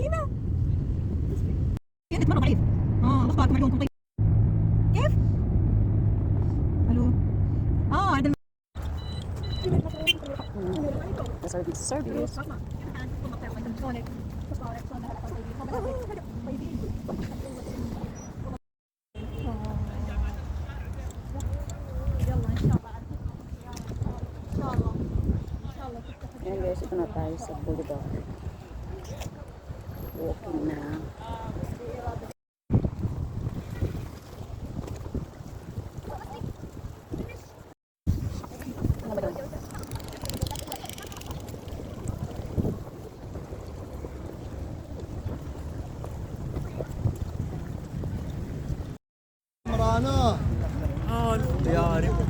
لينا كانت مره ضعيف آه اخباركم علومكم طيب كيف؟ ألو آه هذا Service, service. Guys, ito na tayo sa boulevard. walking now. Oh, yeah.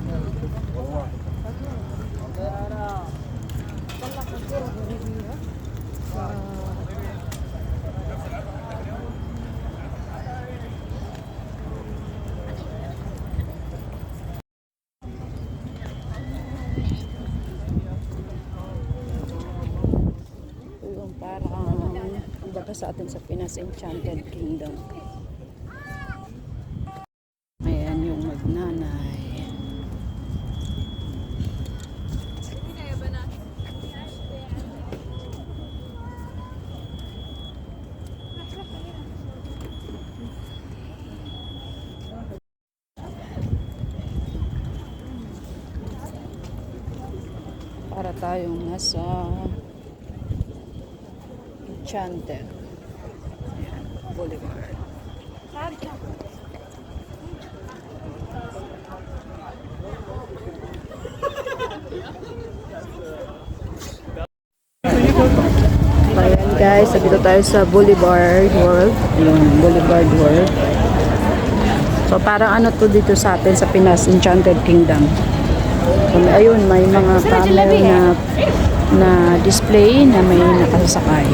Parang kumbaga sa atin sa Pinas Enchanted Kingdom. Ayan yung magnanay. Para tayong nasa Enchanted. Ayan, Boulevard. Ayan guys, dito tayo sa Boulevard World. Yung Boulevard World. So parang ano to dito sa atin sa Pinas, Enchanted Kingdom. So, ayun, may mga camera na na display na may nakasakay.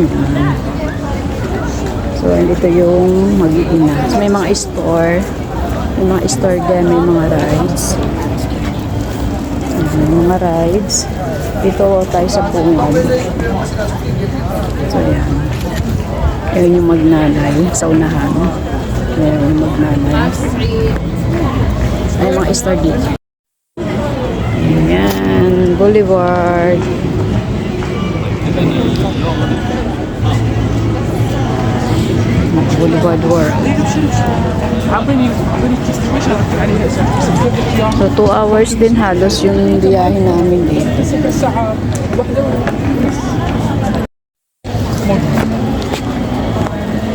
Ayan. So, dito yung mag-iina. So, may mga store. May mga store din, may mga rides. May mga rides. Dito tayo sa bungan. So, yan. Ayan yung magnanay sa unahan. Ayan yung magnanay. May mga store dito. Boulevard. Boulevard World. So, 2 hours din halos yung biyahe namin dito.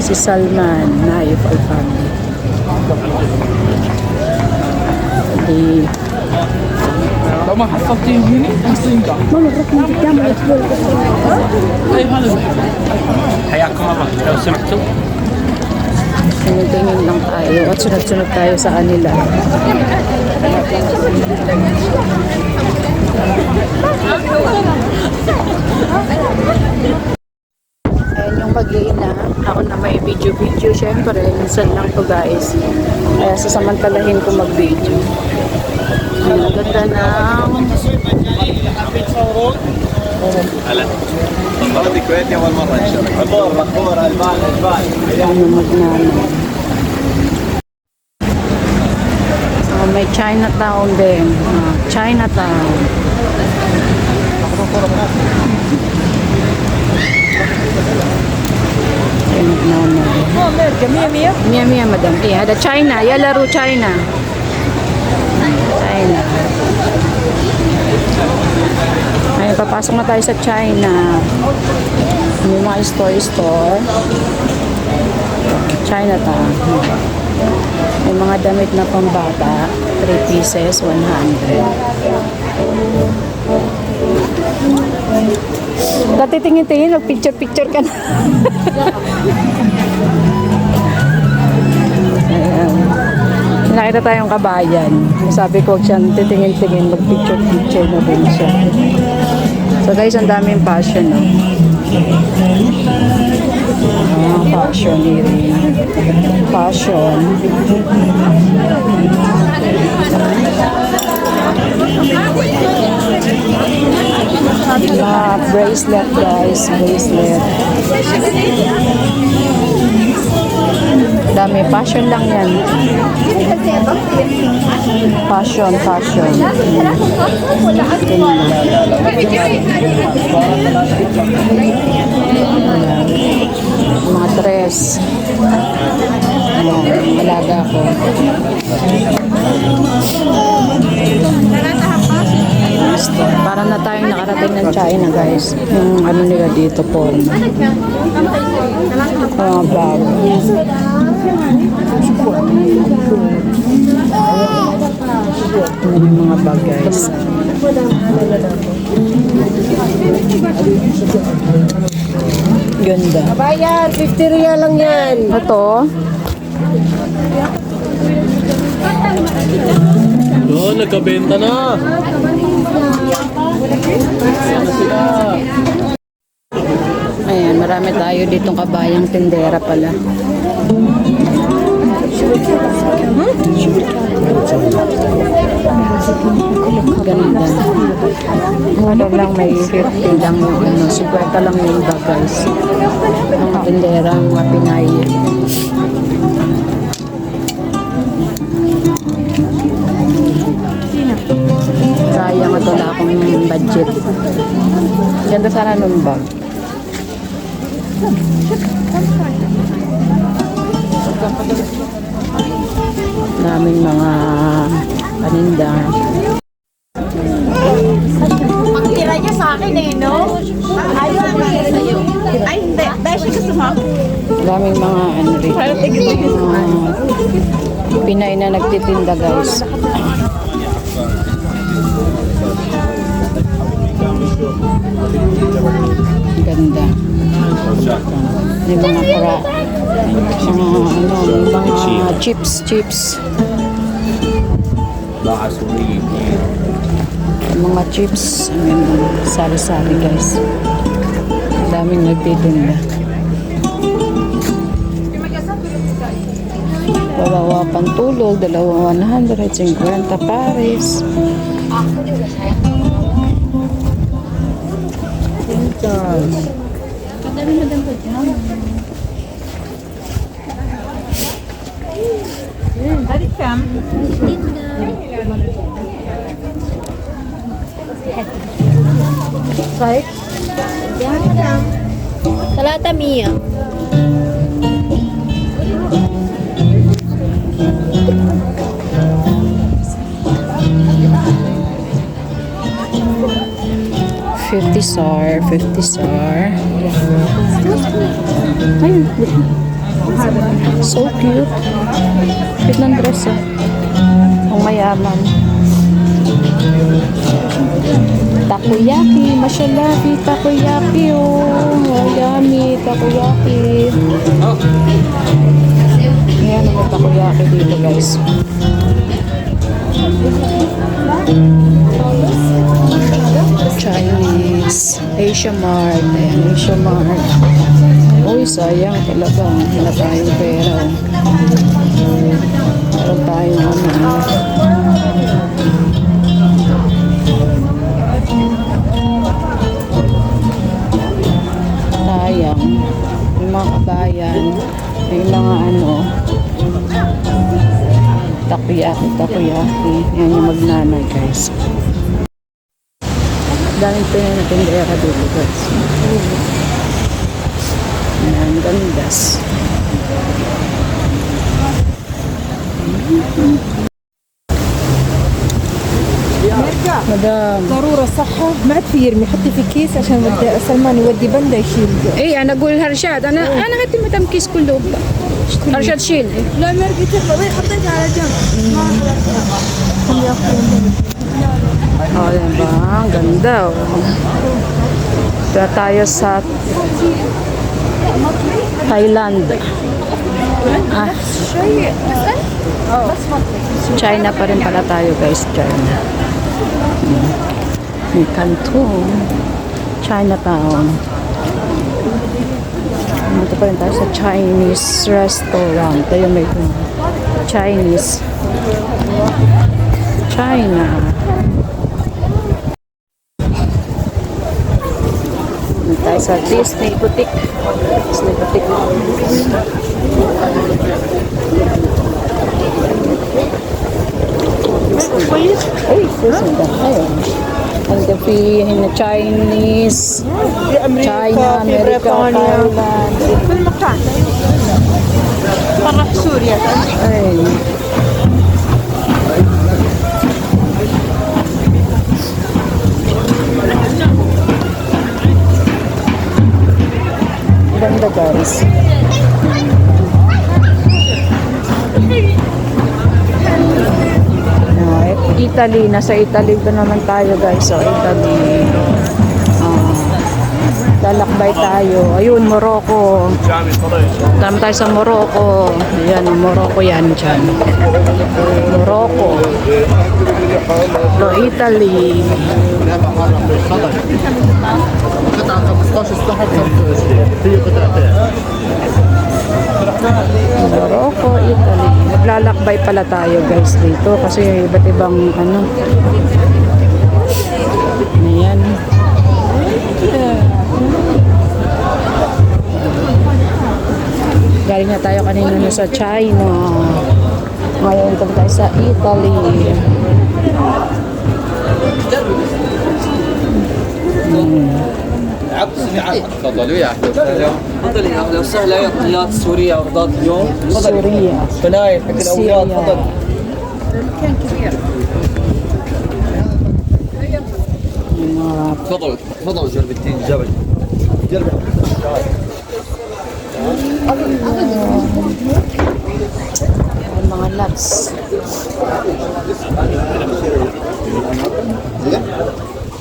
Si Salman, Naif Al-Fahmi. Di, لو ما حفظتين هنا اصلا طيب هذا حياكم الله لو سمحتوا tingin lang tayo at sunod-sunod tayo sa kanila. Ayan yung mag na. Ako na may video-video. Siyempre, minsan lang to guys. Kaya sasamantalahin ko mag-video. Ang ganda ng هذه كويتي اول مره نشوف عبور مقبور البان البان ano magnanay. Ah, may Chinatown din. Ah, Chinatown. Ay, magnanay. مية مية Mia Mia, madam. Eh, ada China. Ya laro China. China. Ay, papasok na tayo sa China. May mga store-store. Chinatown. May mga damit na pambata. 3 pieces, 100. Dati tingin-tingin, mag-picture-picture ka na. Nakita tayong kabayan. Sabi ko, siya titingin-tingin, mag-picture-picture na din siya. So guys, ang daming passion. No? Ah, passion area. Passion. Mga bracelet guys, bracelet. Dami, fashion lang yan. Fashion, fashion. Mga dress. Ayan, Alaga ko. Parang na tayong nakarating ng China guys. Yung ano nila dito po. Mga bag. Yung mga bag guys. Ganda. Bayar, 50 real lang yan. Ito, Doon, nagkabenta na. ayan, marami tayo ditong kabayang tindera pala. Ganda. Ano lang may 50 lang yung ano, 50 lang yung iba guys. Mga tindera, mga Pinay. Sayang ito wala akong budget. Ganda sana nun bag. Daming mga paninda. Ang tira niya sa akin eh, no? Ayaw ang tira sa'yo. Ay, hindi. Beshi gusto mo? Daming mga ano rin. Pinay na nagtitinda guys. Ganda. May mga para mga ano, mga chips, chips. Baka suri. Mga chips. Ayan, sari-sari guys. Daming nagtitinda. Babawa pantulog, dalawa 150 pares. Salata Mia. Fifty sar, 50 sar. Ayun. So cute. Cute ng dress ah. Ang mayaman. Takoyaki, mashallah, takoyaki oh. Oh, yummy, takoyaki. Ayan, may takoyaki dito guys. Chinese, Asia Mart, ayan, Asia Mart. Uy, sayang talaga. Wala tayong pera. Meron tayong ano. Takoyaki, takoyaki. Yan yung magnanay, guys. Daming pinay na tindera dito, guys. Yan, gandas. Madam. ضرورة صحة ما عاد في يرمي حطي في كيس عشان ود- سلمان يودي بندا يشيل إيه أنا أقول هرشاد أنا أنا هدي مدام كيس كله هرشاد شيل لا ما رقيت حطيتها على جنب Oh, yan ba? Ang ganda, oh. Ito tayo sa Thailand. Ah. China pa rin pala tayo, guys. China. Hmm. May Canton. Chinatown. Dito pa rin tayo sa Chinese restaurant. Tayo may Chinese. China. Tayo sa Disney Boutique. Disney Boutique. Ay, susunod Ayun. Ang na Chinese, China, America, Thailand. في Italy, nasa Italy ba naman tayo guys? So, Italy. Ah, lalakbay tayo. Ayun, Morocco. Tama tayo sa Morocco. Ayan, Morocco yan dyan. Morocco. No, Italy. Morocco, Italy. Maglalakbay pala tayo guys dito kasi iba't ibang ano. Ayan. Galing na tayo kanina na sa China. Ngayon kami tayo sa Italy. عبد تفضلوا يا أهلا وسهلا تفضلي يا أهلا وسهلا يا طيات سوريا ورضات اليوم تفضلي سوريا بنايه حق الاولاد تفضل المكان كبير تفضلوا تفضلوا جربتين جبل جربت والله اللبس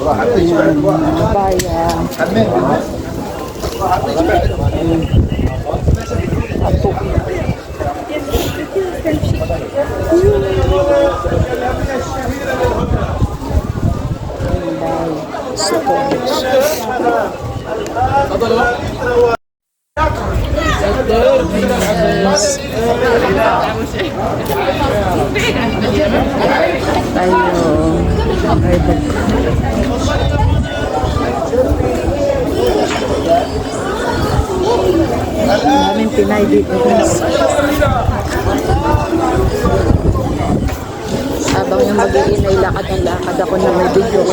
Ayan, mga bayan. Apo. Tayo. Ay, bag. Pinay dito. Habang yung mag-iinay lakad ng lakad ako na may video.